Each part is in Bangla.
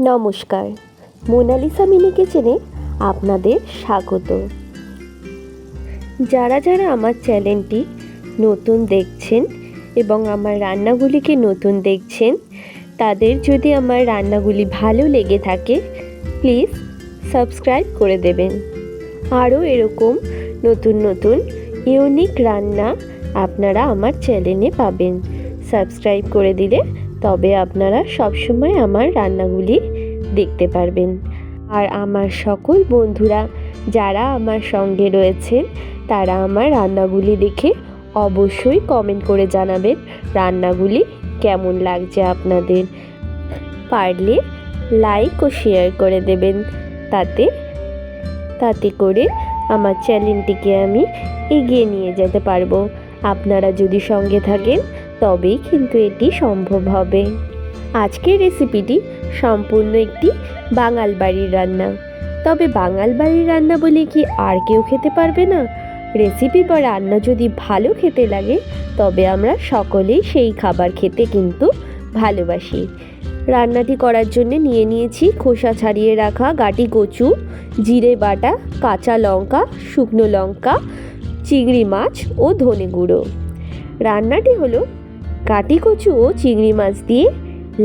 নমস্কার। মোনালিসা মিনি কিচেনে আপনাদের স্বাগত। যারা যারা আমার চ্যানেলটি নতুন দেখছেন এবং আমার রান্নাগুলিকে নতুন দেখছেন, তাদের যদি আমার রান্নাগুলি ভালো লেগে থাকে, প্লিজ সাবস্ক্রাইব করে দেবেন। আরও এরকম নতুন নতুন ইউনিক রান্না আপনারা আমার চ্যানেলে পাবেন। সাবস্ক্রাইব করে দিলে তবে আপনারা সবসময় আমার রান্নাগুলি দেখতে পারবেন। আর আমার সকল বন্ধুরা যারা আমার সঙ্গে রয়েছেন, তারা আমার রান্নাগুলি দেখে অবশ্যই কমেন্ট করে জানাবেন, রান্নাগুলি কেমন লাগছে আপনাদের। পারলে লাইক ও শেয়ার করে দেবেন। তাতে তাতে করে আমার চ্যানেলটিকে আমি এগিয়ে নিয়ে যেতে পারব। আপনারা যদি সঙ্গে থাকেন, তবেই কিন্তু এটি সম্ভব হবে। আজকের রেসিপিটি সম্পূর্ণ একটি বাঙাল বাড়ির রান্না। তবে বাঙাল বাড়ির রান্না বলে কি আর কেউ খেতে পারবে না? রেসিপি বা রান্না যদি ভালো খেতে লাগে, তবে আমরা সকলেই সেই খাবার খেতে কিন্তু ভালোবাসি। রান্নাটি করার জন্য নিয়ে নিয়েছি খোসা ছাড়িয়ে রাখা গাটি কচু, জিরে বাটা, কাঁচা লঙ্কা, শুকনো লঙ্কা, চিংড়ি মাছ ও ধনে গুঁড়ো। রান্নাটি হলো কাটি কচু ও চিংড়ি মাছ দিয়ে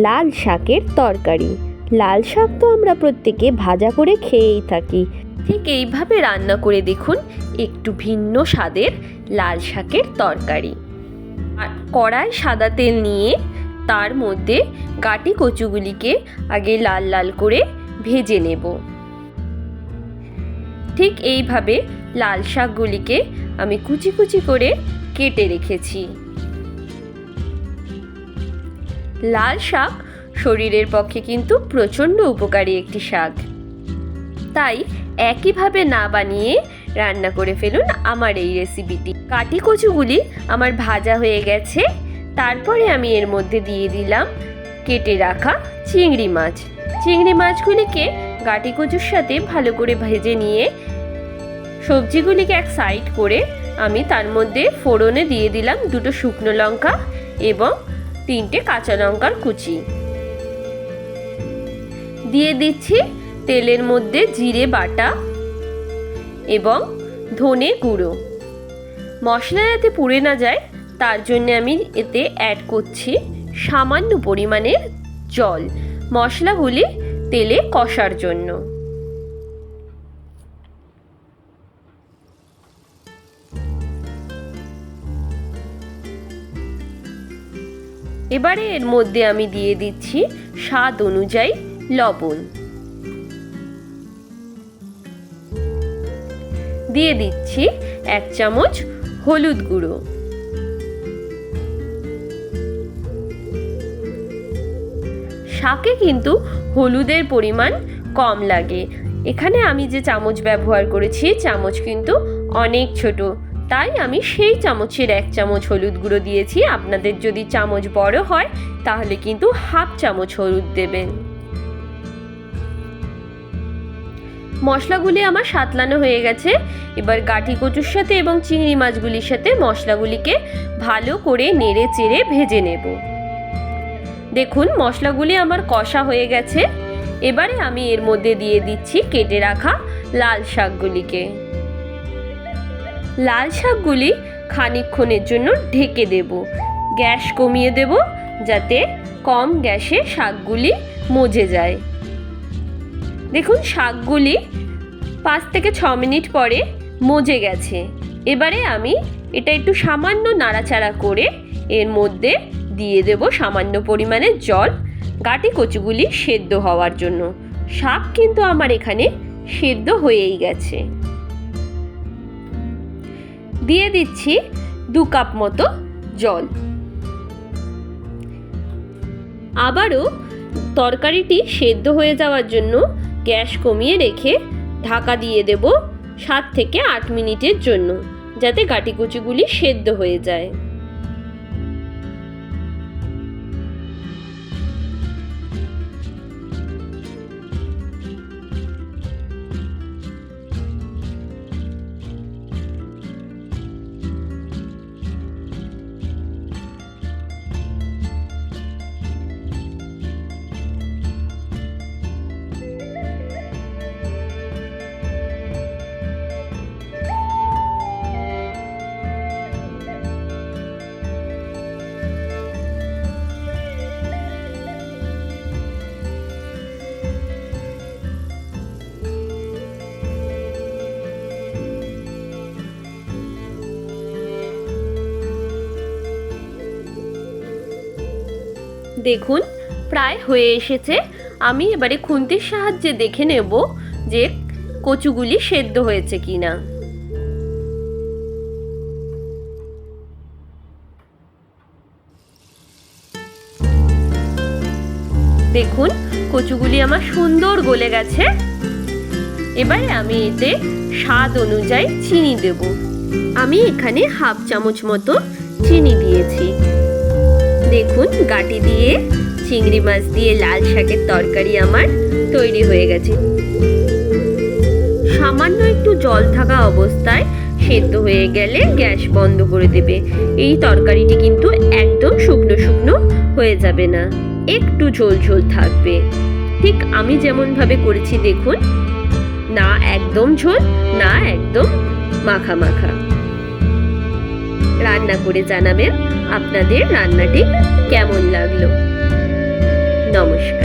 লাল শাকের তরকারি। লাল শাক তো আমরা প্রত্যেকে ভাজা করে খেয়েই থাকি। ঠিক এইভাবে রান্না করে দেখুন, একটু ভিন্ন স্বাদের লাল শাকের তরকারি। আর কড়ায় সাদা তেল নিয়ে তার মধ্যে গাটি কচুগুলিকে আগে লাল লাল করে ভেজে নেব। ঠিক এইভাবে লাল শাকগুলিকে আমি কুচি কুচি করে কেটে রেখেছি। লাল শাক, শরীরের পক্ষে কিন্তু প্রচণ্ড উপকারী একটি শাক। তাই একইভাবে না বানিয়ে রান্না করে ফেলুন আমার এই রেসিপিটি। কাটি কচুগুলি আমার ভাজা হয়ে গেছে। তারপরে আমি এর মধ্যে দিয়ে দিলাম কেটে রাখা চিংড়ি মাছ। চিংড়ি মাছগুলিকে গাটি কচুর সাথে ভালো করে ভেজে নিয়ে সবজিগুলিকে এক সাইড করে আমি তার মধ্যে ফোড়নে দিয়ে দিলাম দুটো শুকনো লঙ্কা এবং তিনটে কাঁচা লঙ্কার কুচি। দিয়ে দিচ্ছি তেলের মধ্যে জিরে বাটা এবং ধনে গুঁড়ো। মশলা যাতে পুড়ে না যায়, তার জন্য আমি এতে অ্যাড করছি সামান্য পরিমাণের জল। মশলাগুলি তেলে কষার জন্য। এবারে এর মধ্যে আমি দিয়ে দিচ্ছি স্বাদ অনুযায়ী লবণ। দিয়ে দিচ্ছি এক চামচ হলুদ গুঁড়ো। শাকে কিন্তু হলুদের পরিমাণ কম লাগে। এখানে আমি যে চামচ ব্যবহার করেছি, চামচ কিন্তু অনেক ছোট। তাই আমি সেই চামচের এক চামচ হলুদ গুঁড়ো দিয়েছি। আপনাদের যদি চামচ বড় হয়, তাহলে কিন্তু হাফ চামচ হলুদ দেবেন। মশলাগুলি আমার সাতলানো হয়ে গেছে। এবার গাঠি কচুর সাথে এবং চিংড়ি মাছগুলির সাথে মশলাগুলিকে ভালো করে নেড়ে চেড়ে ভেজে নেব। দেখুন, মশলাগুলি আমার কষা হয়ে গেছে। এবারে আমি এর মধ্যে দিয়ে দিচ্ছি কেটে রাখা লাল শাকগুলিকে। লাল শাকগুলি খানিকক্ষণের জন্য ঢেকে দেব। গ্যাস কমিয়ে দেব যাতে কম গ্যাসে শাকগুলি মজে যায়। দেখুন, শাকগুলি পাঁচ থেকে ছ মিনিট পরে মজে গেছে। এবারে আমি এটা একটু সামান্য নাড়াচাড়া করে এর মধ্যে দিয়ে দেব সামান্য পরিমাণে জল। গাটি কচুগুলি সেদ্ধ হওয়ার জন্য। শাক কিন্তু আমার এখানে সেদ্ধ হয়েই গেছে। দিয়ে দিচ্ছি দু কাপ মতো জল। আবারও তরকারিটি সেদ্ধ হয়ে যাওয়ার জন্য গ্যাস কমিয়ে রেখে ঢাকা দিয়ে দেব সাত থেকে আট মিনিটের জন্য, যাতে গাটিকুচিগুলি সেদ্ধ হয়ে যায়। দেখুন, প্রায় হয়ে এসেছে। আমি এবারে খুন্তির সাহায্যে দেখে নেব যে কচুগুলি সেদ্ধ হয়েছে কিনা। দেখুন, কচুগুলি আমার সুন্দর গলে গেছে। এবারে আমি এতে স্বাদ অনুযায়ী চিনি দেব। আমি এখানে হাফ চামচ মতো চিনি দিয়েছি। দেখুন, গাটি দিয়ে চিংড়ি মাছ দিয়ে লাল শাকের তরকারি আমার তৈরি হয়ে গেছে। সামান্য একটু জল থাকা অবস্থায় সেদ্ধ হয়ে গেলে গ্যাস বন্ধ করে দেবে। এই তরকারিটি কিন্তু একদম শুকনো শুকনো হয়ে যাবে না, একটু ঝোল ঝোল থাকবে। ঠিক আমি যেমন ভাবে করেছি, দেখুন, না একদম ঝোল, না একদম মাখা মাখা। রান্না করে জানাবেন। আপনাদের রান্নাটি কেমন লাগল? নমস্কার।